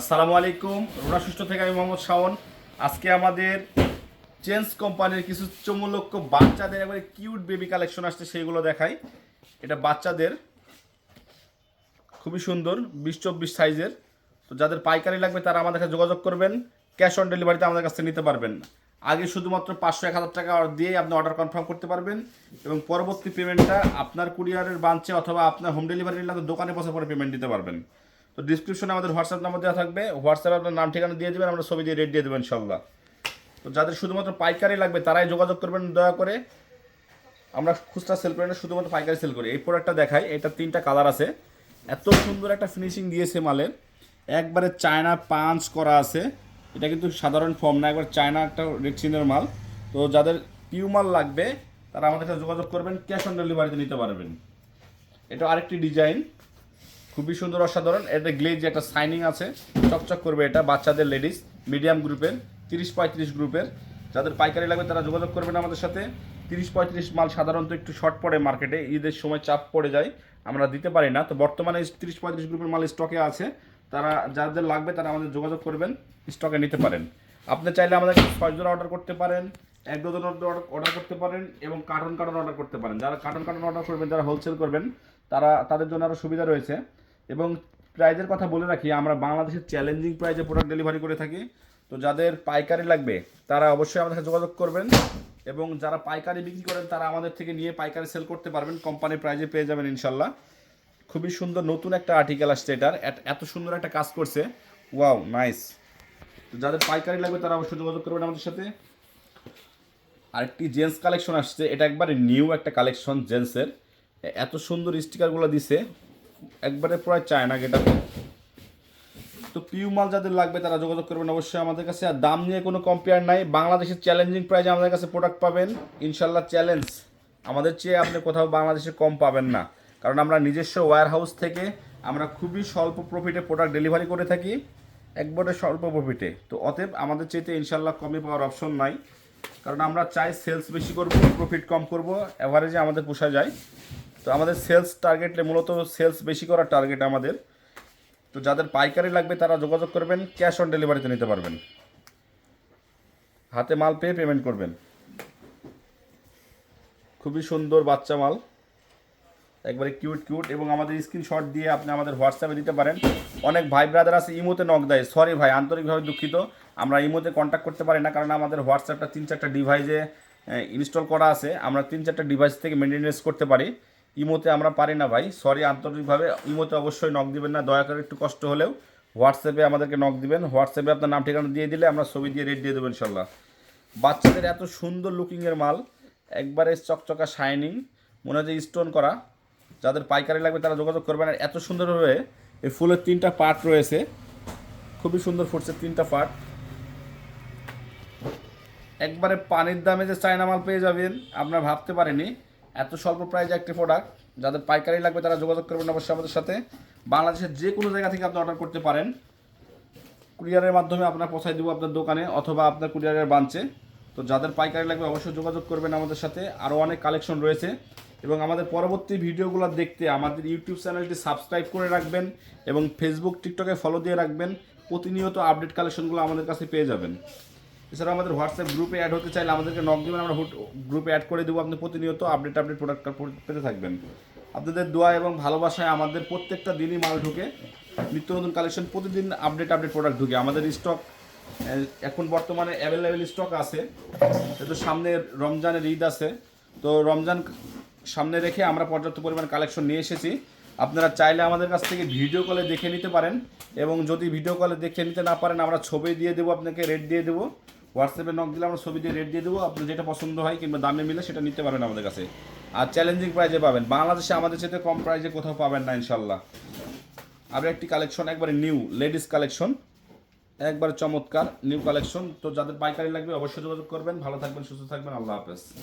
আসসালামু আলাইকুম। রোনা সুস্থ থেকে আমি মোহাম্মদ শাওন। আজকে আমাদের চেঞ্জ কোম্পানির কিছু চমলক্ষ বাচ্চাদের একবারে কিউট বেবি কালেকশন আসছে, সেইগুলো দেখাই। এটা বাচ্চাদের। খুবই সুন্দর, বিশ চব্বিশ সাইজের। তো যাদের পাইকারি লাগবে তারা আমাদের কাছে যোগাযোগ করবেন, ক্যাশ অন ডেলিভারিতে আমাদের কাছ থেকে নিতে পারবেন। আগে শুধুমাত্র পাঁচশো, এক হাজার টাকা দিয়ে আপনি অর্ডার কনফার্ম করতে পারবেন এবং পরবর্তী পেমেন্টটা আপনার কুরিয়ারের বাঞ্চে অথবা আপনার হোম ডেলিভারি নিলে দোকানে বসে পরে পেমেন্ট দিতে পারবেন। তো ডিসক্রিপশনে আমাদের হোয়াটসঅ্যাপ নাম্বার দেওয়া থাকবে। হোয়াটসঅ্যাপে আপনার নাম, ঠিকানা দিয়ে দেবেন, আমরা ছবি দিয়ে রেট দিয়ে দেবেন ইনশাল্লাহ তো যাদের শুধুমাত্র পাইকারি লাগবে, তারাই যোগাযোগ করবেন, দয়া করে। আমরা খুচরা সেল করি না, শুধুমাত্র পাইকারি সেল করি। এই প্রোডাক্টটা দেখাই, এটা তিনটা কালার আছে। এত সুন্দর একটা ফিনিশিং দিয়েছে মালের। একবারে চায়না পাঞ্চ করা আছে। এটা কিন্তু সাধারণ ফর্ম না, একবার চায়না একটা রেক্সিনের মাল। তো যাদের পিউ মাল লাগবে, তারা আমাদের সাথে যোগাযোগ করবেন ক্যাশ অন ডেলিভারিতে নিতে পারবেন। এটা আরেকটি ডিজাইন খুবই সুন্দর, অসাধারণ। এটা গ্লেজ একটা সাইনিং আছে। চকচক করবে এটা, বাচ্চাদের লেডিস মিডিয়াম গ্রুপের তিরিশ পঁয়ত্রিশ গ্রুপের যাদের পাইকারি লাগবে তারা যোগাযোগ করবেন আমাদের সাথে। তিরিশ পঁয়ত্রিশ মাল সাধারণত একটু শর্ট পড়ে মার্কেটে ঈদের সময় চাপ পড়ে যায়, আমরা দিতে পারি না। তো বর্তমানে তিরিশ পঁয়ত্রিশ গ্রুপের মাল স্টকে আছে। তারা যাদের লাগবে তারা আমাদের যোগাযোগ করবেন স্টকে নিতে পারেন। আপনি চাইলে আমাদের ছয় জোড়া অর্ডার করতে পারেন, এক ডজন অর্ডার করতে পারেন এবং কার্টন কার্টন অর্ডার করতে পারেন। যারা কার্টন কার্টন অর্ডার করবেন, যারা হোলসেল করবেন, তারা, তাদের জন্য আরও সুবিধা রয়েছে। এবং প্রাইজের কথা বলে রাখি, আমরা বাংলাদেশের চ্যালেঞ্জিং প্রাইজে প্রোডাক্ট ডেলিভারি করে থাকি। তো যাদের পাইকারি লাগবে, তারা অবশ্যই আমাদের সাথে যোগাযোগ করবেন। এবং যারা পাইকারি বিক্রি করেন, তারা আমাদের থেকে নিয়ে পাইকারি সেল করতে পারবেন। কোম্পানির প্রাইজে পেয়ে যাবেন ইনশাল্লাহ। খুবই সুন্দর নতুন একটা আর্টিকেল আসছে এটার। এত- সুন্দর একটা কাজ করছে। ওয়াও নাইস তো যাদের পাইকারি লাগবে, তারা অবশ্যই যোগাযোগ করবেন আমাদের সাথে। আরেকটি জেন্টস কালেকশন আসছে। এটা একবারে নিউ একটা কালেকশন জেন্টসের এত সুন্দর স্টিকারগুলো দিছে। একবারে প্রায় চায় না এটা তো পিউ মাল যাদের লাগবে তারা যোগাযোগ করবেন অবশ্যই আমাদের কাছে। আর দাম নিয়ে কোনো কম্পেয়ার নাই। বাংলাদেশের চ্যালেঞ্জিং প্রাইজে আমাদের কাছে প্রোডাক্ট পাবেন। ইনশাল্লাহ চ্যালেঞ্জ আমাদের চেয়ে আপনি কোথাও বাংলাদেশে কম পাবেন না। কারণ আমরা নিজস্ব ওয়্যার হাউস থেকে আমরা খুবই স্বল্প প্রফিটে প্রোডাক্ট ডেলিভারি করে থাকি। একবারে স্বল্প প্রফিটে তো অতএব আমাদের চেয়েতে ইনশাল্লাহ কমে পাওয়ার অপশন নাই। কারণ আমরা চাই সেলস বেশি করব প্রফিট কম করব। অ্যাভারেজে আমাদের পোষা যায়। তো আমাদের সেলস টার্গেটে মূলত সেলস বেশি করার টার্গেট আমাদের। তো যাদের পাইকারি লাগবে তারা যোগাযোগ করবেন ক্যাশ অন ডেলিভারিতে নিতে পারবেন। হাতে মাল পেয়ে পেমেন্ট করবেন। খুবই সুন্দর বাচ্চা মাল। একবারে কিউট কিউট এবং আমাদের স্ক্রিনশট দিয়ে আপনি আমাদের হোয়াটসঅ্যাপে দিতে পারেন। অনেক ভাই ব্রাদার আছে, ইমোতে নক দেয়। সরি ভাই, আন্তরিকভাবে দুঃখিত। আমরা ইমোতে কন্ট্যাক্ট করতে পারি না কারণ আমাদের হোয়াটসঅ্যাপটা তিন চারটা ডিভাইসে ইনস্টল করা আছে। আমরা তিন চারটা ডিভাইস থেকে মেনটেনেন্স করতে পারি। ইমোতে আমরা পারি না ভাই। সরি আন্তরিকভাবে ইমোতে অবশ্যই নক দিবেন না। দয়া করে একটু কষ্ট হলেও হোয়াটসঅ্যাপে আমাদেরকে নক দিবেন। হোয়াটসঅ্যাপে আপনার নাম, ঠিকানা দিয়ে দিলে আমরা ছবি দিয়ে রেট দিয়ে দেবো ইনশাল্লাহ। বাচ্চাদের এত সুন্দর লুকিংয়ের মাল, একবারে চকচকা শাইনিং মনে হয় স্টোন করা। যাদের পাইকারি লাগবে তারা যোগাযোগ করবেন। আর এত সুন্দরভাবে এই ফুলের তিনটা পার্ট রয়েছে। খুবই সুন্দর ফুটছে তিনটা পার্ট একবারে পানির দামে যে চায়না মাল পেয়ে যাবেন, আপনারা ভাবতে পারেনি। এত স্বল্প প্রাইজে একটি প্রোডাক্ট যাদের পাইকারি লাগবে তারা যোগাযোগ করবেন অবশ্যই আমাদের সাথে। বাংলাদেশের যে কোনো জায়গা থেকে আপনি অর্ডার করতে পারেন। কুরিয়ারের মাধ্যমে আপনার পৌঁছায় দেবো আপনার দোকানে অথবা আপনার কুরিয়ারের বাঞ্চে তো যাদের পাইকারি লাগবে অবশ্যই যোগাযোগ করবেন আমাদের সাথে। আরও অনেক কালেকশন রয়েছে। এবং আমাদের পরবর্তী ভিডিওগুলো দেখতে আমাদের ইউটিউব চ্যানেলটি সাবস্ক্রাইব করে রাখবেন এবং ফেসবুক টিকটকে ফলো দিয়ে রাখবেন। প্রতিনিয়ত আপডেট কালেকশনগুলো আমাদের কাছে পেয়ে যাবেন। এছাড়া আমাদের হোয়াটসঅ্যাপ গ্রুপে অ্যাড হতে চাইলে আমাদেরকে নক দেবেন, আমরা গ্রুপে অ্যাড করে দেবো। আপনি প্রতিনিয়ত আপডেট আপডেট প্রোডাক্ট পেতে থাকবেন। আপনাদের দোয়া এবং ভালোবাসায় আমাদের প্রত্যেকটা দিনই মাল ঢুকে। নিত্য নতুন কালেকশন প্রতিদিন আপডেট আপডেট প্রোডাক্ট ঢুকে। আমাদের স্টক এখন বর্তমানে অ্যাভেলেবেল স্টক আছে। যেহেতু সামনে রমজানের ঈদ আছে, তো রমজান সামনে রেখে আমরা পর্যাপ্ত পরিমাণ কালেকশন নিয়ে এসেছি। আপনারা চাইলে আমাদের কাছ থেকে ভিডিও কলে দেখে নিতে পারেন এবং যদি ভিডিও কলে দেখে নিতে না পারেন, আমরা ছবি দিয়ে দেবো, আপনাকে রেট দিয়ে দেবো। হোয়াটসঅ্যাপে নক দিলে আমরা ছবি দিয়ে রেট দিয়ে দেবো। আপনি যেটা পছন্দ হয় কিংবা দামে মিলে সেটা নিতে পারবেন আমাদের কাছে। আর চ্যালেঞ্জিং প্রাইজে পাবেন। বাংলাদেশে আমাদের সাথে কম প্রাইজে কোথাও পাবেন না, ইনশাল্লাহ। আর একটি কালেকশন একবারে নিউ লেডিস কালেকশন একবার চমৎকার নিউ কালেকশন তো যাদের পাইকারি লাগবে অবশ্যই যোগাযোগ করবেন। ভালো থাকবেন, সুস্থ থাকবেন। আল্লাহ হাফেজ।